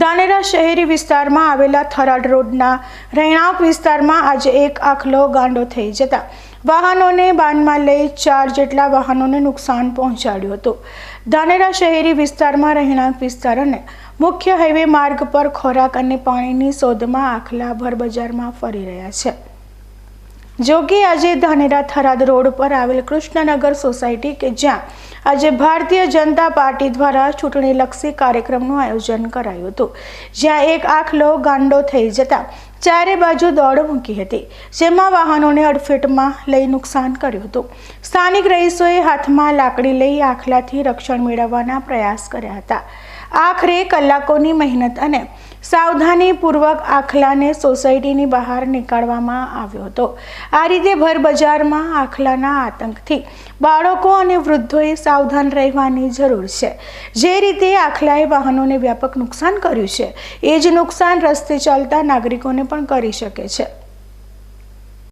ધાનેરા શહેરી વિસ્તારમાં આવેલા થરાડ રોડના રહેણાંક વિસ્તારમાં આજે એક આખલો ગાંડો થઈ જતા વાહનોને બાનમાં લઈ ચાર જેટલા વાહનોને નુકસાન પહોંચાડ્યું હતું. ધાનેરા શહેરી વિસ્તારમાં રહેણાંક વિસ્તાર અને મુખ્ય હાઈવે માર્ગ પર ખોરાક અને પાણીની શોધમાં આખલા ભર બજારમાં ફરી રહ્યા છે. જોકે આજે ધાનેરા થરાદ રોડ પર આવેલ કૃષ્ણનગર સોસાયટી કે જ્યાં આજે ભારતીય જનતા પાર્ટી દ્વારા ચૂંટણીલક્ષી કાર્યક્રમનું આયોજન કરાયું હતું, જ્યાં એક આખલો ગાંડો થઈ જતા ચારે બાજુ દોડ મૂકી હતી, જેમાં વાહનોને અડફેટમાં લઈ નુકસાન કર્યું હતું. સ્થાનિક રહીશોએ હાથમાં લાકડી લઈ આખલાથી રક્ષણ મેળવવાના પ્રયાસ કર્યા હતા. આખરે કલાકોની મહેનત અને સાવધાનીપૂર્વક આખલાને સોસાયટીની બહાર નીકાળવામાં આવ્યો હતો. આ રીતે ભરબજારમાં આખલાના આતંકથી બાળકો અને વૃદ્ધોએ સાવધાન રહેવાની જરૂર છે. જે રીતે આખલાએ વાહનોને વ્યાપક નુકસાન કર્યું છે, એ જ નુકસાન રસ્તે ચાલતા નાગરિકોને પણ કરી શકે છે.